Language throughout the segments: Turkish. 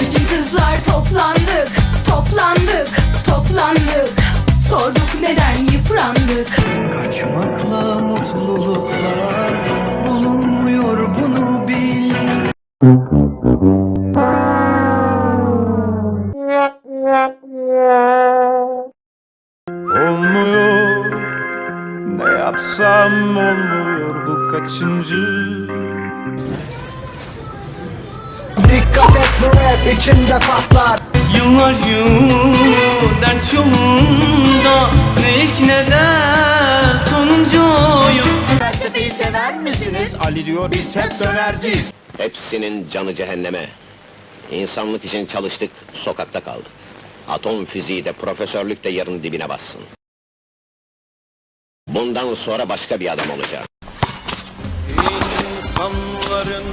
Bütün kızlar? Toplandık, toplandık, toplandık. Sorduk neden yıprandık? Kaçmakla mutluluklar bulunmuyor bunu bil. Olmuyor, ne yapsam olmuyor. Bu kaçıncı bu rap içinde patlar Yıllar yılı dert yolunda Ne ilk ne de sonuncuyum Felsefeyi sever misiniz? Ali diyor biz hep dönerciyiz Hepsinin canı cehenneme. İnsanlık için çalıştık, sokakta kaldık. Atom fiziği de profesörlük de yarın dibine bassın. Bundan sonra başka bir adam olacağım. İnsanların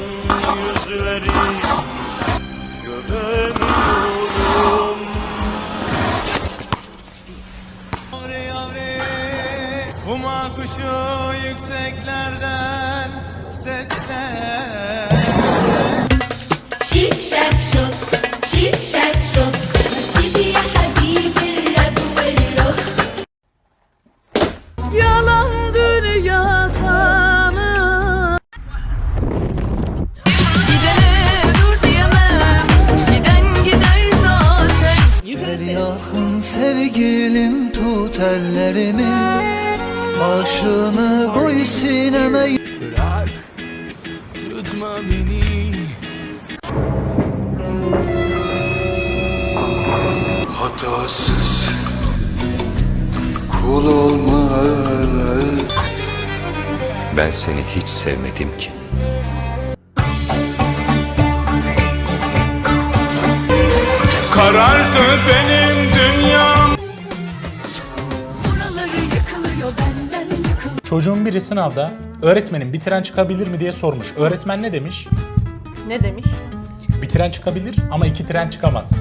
yüzleri göremiyorum Yavre yavre Huma kuşu yükseklerden sesler sevgilim tut ellerimi. Başını koy sineme. Bırak tutma beni. Hatasız kul olmaz Ben seni hiç sevmedim ki. Karardı benim Çocuğun biri sınavda öğretmenin bitiren çıkabilir mi diye sormuş. Öğretmen ne demiş? Ne demiş? Bitiren çıkabilir ama iki tren çıkamaz.